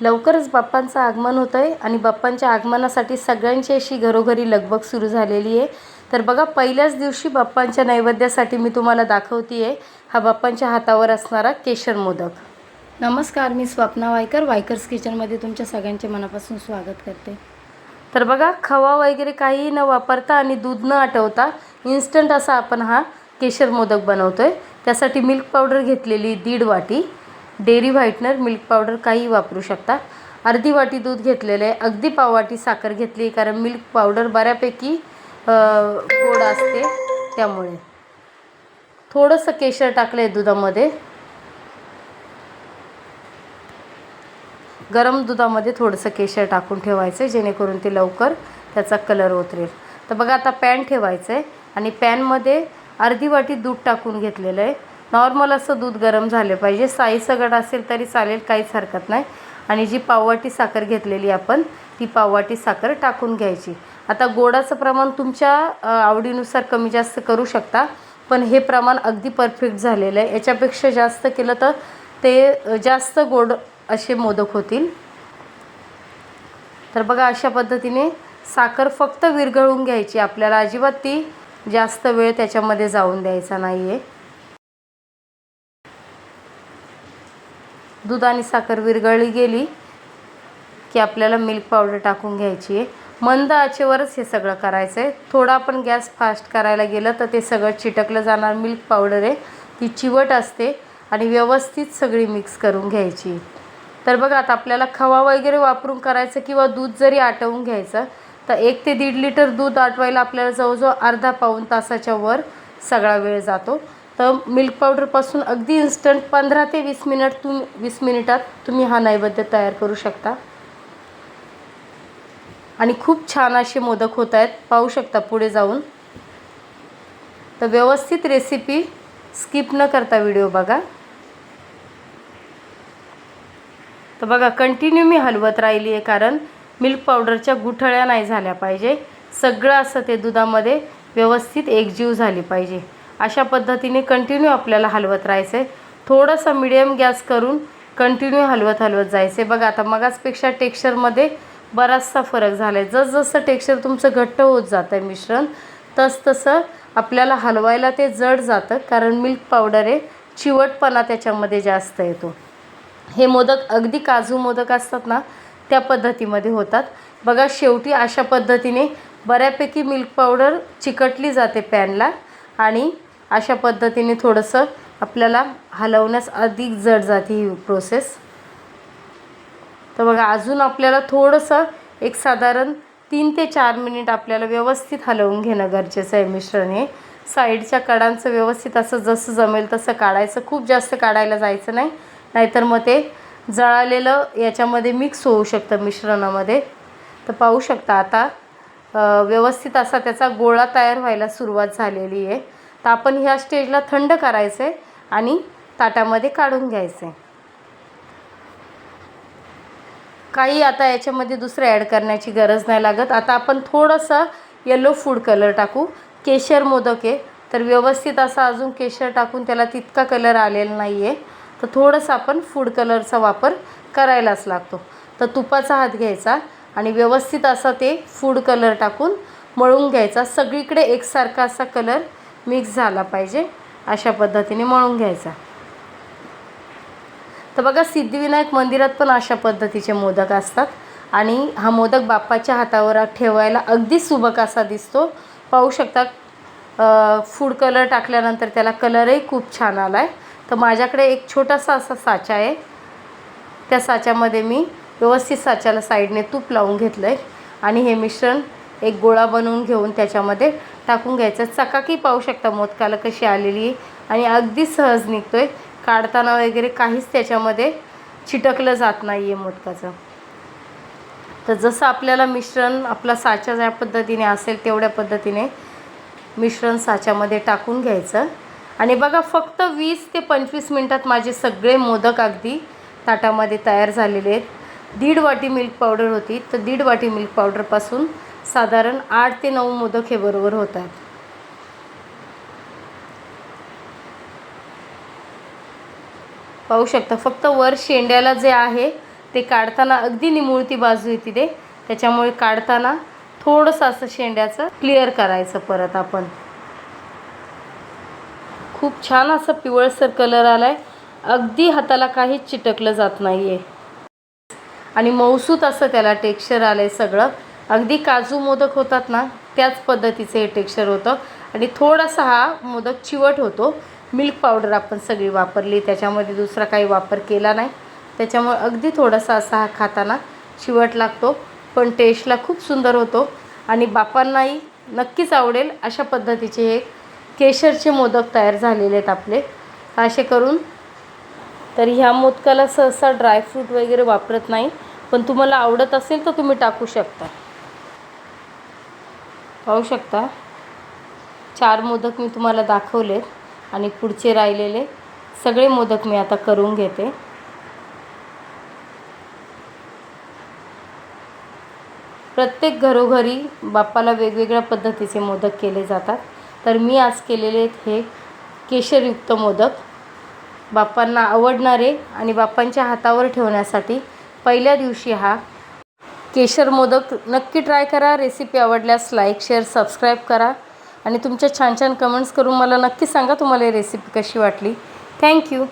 लवकरच बाप्पांचं आगमन होतं आहे आणि बाप्पांच्या आगमनासाठी सगळ्यांची अशी घरोघरी लगबग सुरू झालेली आहे. तर बघा पहिल्याच दिवशी बाप्पांच्या नैवेद्यासाठी मी तुम्हाला दाखवते आहे हा बाप्पांच्या हातावर असणारा केशर मोदक. नमस्कार मी स्वप्ना वायकर वायकर्स किचनमध्ये तुमच्या सगळ्यांचे मनापासून स्वागत करते. तर बघा खवा वगैरे काहीही न वापरता आणि दूध न आटवता इन्स्टंट असा आपण हा केशर मोदक बनवतो आहे त्यासाठी मिल्क पावडर घेतलेली दीड वाटी. डेअरी व्हाईटनर मिल्क पावडर काही वापरू शकता. अर्धी वाटी दूध घेतलेलं आहे अगदी पाववाटी साखर घेतली कारण मिल्क पावडर बऱ्यापैकी गोड असते त्यामुळे. थोडंसं केशर टाकलं आहे दुधामध्ये. गरम दुधामध्ये थोडंसं केशर टाकून ठेवायचं आहे जेणेकरून ते लवकर त्याचा कलर उतरेल. तर बघा आता पॅन ठेवायचं आहे आणि पॅनमध्ये अर्धी वाटी दूध टाकून घेतलेलं आहे. नॉर्मल असं दूध गरम झालं पाहिजे. साई सगट असेल तरी चालेल काहीच हरकत नाही. आणि जी पाववाटी साखर घेतलेली आपण ती पाववाटी साखर टाकून घ्यायची. आता गोडाचं प्रमाण तुमच्या आवडीनुसार कमी जास्त करू शकता पण हे प्रमाण अगदी परफेक्ट झालेलं आहे. याच्यापेक्षा जास्त केलं तर ते जास्त गोड असे मोदक होतील. तर बघा अशा पद्धतीने साखर फक्त विरघळून घ्यायची. आपल्याला अजिबात ती जास्त वेळ त्याच्यामध्ये जाऊन द्यायचा नाही आहे दूध आणि साखर विरघळली गेली की आपल्याला मिल्क पावडर टाकून घ्यायची आहे. मंद आचेवरच हे सगळं करायचं आहे. थोडा आपण गॅस फास्ट करायला गेलं तर ते सगळं चिटकलं जाणार. मिल्क पावडर आहे. ती चिवट असते आणि व्यवस्थित सगळी मिक्स करून घ्यायची. तर बघा आता आपल्याला खवा वगैरे वापरून करायचं किंवा दूध जरी आटवून घ्यायचं तर एक ते दीड लिटर दूध आटवायला आपल्याला जवळजवळ अर्धा पाऊण तासाच्या वर सगळा वेळ जातो. तर मिल्क पावडरपासून अगदी इन्स्टंट पंधरा ते वीस मिनिट तुम वीस मिनिटात तुम्ही हा नैवेद्य तयार करू शकता. आणि खूप छान असे मोदक होत आहेत. पाहू शकता पुढे जाऊन. तर व्यवस्थित रेसिपी स्किप न करता व्हिडिओ बघा. तर बघा कंटिन्यू मी हलवत राहिली आहे कारण मिल्क पावडरच्या गुठळ्या नाही झाल्या पाहिजे. सगळं असं ते दुधामध्ये व्यवस्थित एकजीव झाली पाहिजे. अशा पद्धतीने कंटिन्यू आपल्याला हलवत राहायचं आहे थोडंसं मिडियम गॅस करून कंटिन्यू हलवत हलवत जायचं आहे बघा आता मगाचपेक्षा टेक्स्चरमध्ये बराचसा फरक झाला आहे जसजसं टेक्स्चर तुमचं घट्ट होत जातं आहे मिश्रण तसतसं आपल्याला हलवायला ते जड जातं कारण मिल्क पावडर आहे चिवटपणा त्याच्यामध्ये जास्त येतो. हे मोदक अगदी काजू मोदक असतात ना त्या पद्धतीमध्ये होतात. बघा शेवटी अशा पद्धतीने बऱ्यापैकी मिल्क पावडर चिकटली जाते पॅनला आणि अशा पद्धतीने थोडंसं आपल्याला हलवण्यास अधिक जड जाते ही प्रोसेस तर बघा अजून आपल्याला थोडंसं एक साधारण तीन ते चार मिनिट आपल्याला व्यवस्थित हलवून घेणं गरजेचं आहे मिश्रण हे. साईडच्या कडांचं व्यवस्थित असं जसं जमेल तसं काढायचं. खूप जास्त काढायला जायचं नाही. नाहीतर मग ते जळालेलं याच्यामध्ये मिक्स होऊ शकतं मिश्रणामध्ये. तर पाहू शकता आता व्यवस्थित असा त्याचा गोळा तयार व्हायला सुरुवात झालेली आहे. तर आपण ह्या स्टेजला थंड करायचं आहे आणि ताटामध्ये काढून घ्यायचं आहे काही आता याच्यामध्ये दुसरं ॲड करण्याची गरज नाही लागत. आता आपण थोडंसं येलो फूड कलर टाकू. केशर मोदक आहे. तर व्यवस्थित असा अजून केशर टाकून त्याला तितका कलर आलेला नाही आहे तर थोडंसं आपण फूड कलरचा वापर करायलाच लागतो. तर तुपाचा हात घ्यायचा आणि व्यवस्थित असा ते फूड कलर टाकून मळून घ्यायचा. सगळीकडे एकसारखा असा कलर मिक्स झाला पाहिजे अशा पद्धतीने मळून घ्यायचा. तर बघा सिद्धिविनायक मंदिरात पण अशा पद्धतीचे मोदक असतात आणि हा मोदक बाप्पाच्या हातावर ठेवायला अगदी सुबक असा दिसतो. पाहू शकता फूड कलर टाकल्यानंतर त्याला कलरही खूप छान आला आहे तर माझ्याकडे एक छोटासा असा साचा आहे. त्या साच्यामध्ये मी व्यवस्थित साच्याला साईडने तूप लावून घेतलं आहे आणि हे मिश्रण एक गोळा बनवून घेऊन त्याच्यामध्ये टाकून घ्यायचं. चकाकी पाहू शकता मोदकाला कशी आलेली आहे. आणि अगदी सहज निघतो आहे काढताना वगैरे काहीच त्याच्यामध्ये चिटकलं जात नाही आहे मोदकाचं. तर जसं आपल्याला मिश्रण आपला साचा ज्या पद्धतीने असेल तेवढ्या पद्धतीने मिश्रण साच्यामध्ये टाकून घ्यायचं. आणि बघा फक्त वीस ते पंचवीस मिनटात माझे सगळे मोदक अगदी ताटामध्ये तयार झालेले आहेत. दीड वाटी मिल्क पावडर होती. तर दीड वाटी मिल्क पावडरपासून साधारण आठ ते नऊ मोदक हे बरोबर होतात. पाहू शकता फक्त वर शेंड्याला जे आहे ते काढताना अगदी निमुळती बाजू येते ते. त्याच्यामुळे काढताना थोडंसं असं शेंड्याचं क्लिअर करायचं परत आपण. खूप छान असं पिवळसर कलर आला आहे अगदी हाताला काहीच चिटकलं जात नाही आहे आणि मौसूत असं त्याला टेक्स्चर आलं आहे सगळं. अगदी काजू मोदक होतात ना त्याच पद्धतीचं हे टेक्स्चर होतं. आणि थोडासा हा मोदक चिवट होतो. मिल्क पावडर आपण सगळी वापरली त्याच्यामध्ये दुसरा काही वापर केला नाही. त्याच्यामुळे अगदी थोडासा असा हा खाताना चिवट लागतो. पण टेस्टला खूप सुंदर होतो. आणि बापांनाही नक्कीच आवडेल अशा पद्धतीचे हे केशरचे मोदक तयार झालेले आहेत आपले. असे करून तर ह्या मोदकाला सहसा ड्रायफ्रूट वगैरे वापरत नाही. पण तुम्हाला आवडत असेल तर तुम्ही टाकू शकता. पाहू शकता. चार मोदक मी तुम्हाला दाखवलेत आणि पुढचे राहिलेले सगळे मोदक मी आता करून घेते. प्रत्येक घरोघरी बाप्पाला वेगवेगळ्या पद्धतीचे मोदक केले जातात. तर मी आज केलेले हे केशरयुक्त मोदक. बाप्पांना आवडणारे आणि बाप्पांच्या हातावर ठेवण्यासाठी पहिल्या दिवशी हा केशर मोदक नक्की ट्राय करा. रेसिपी आवडल्यास लाईक शेअर सबस्क्राईब करा. आणि तुमच्या छान छान कमेंट्स करून मला नक्की सांगा तुम्हाला ही रेसिपी कशी वाटली. थँक्यू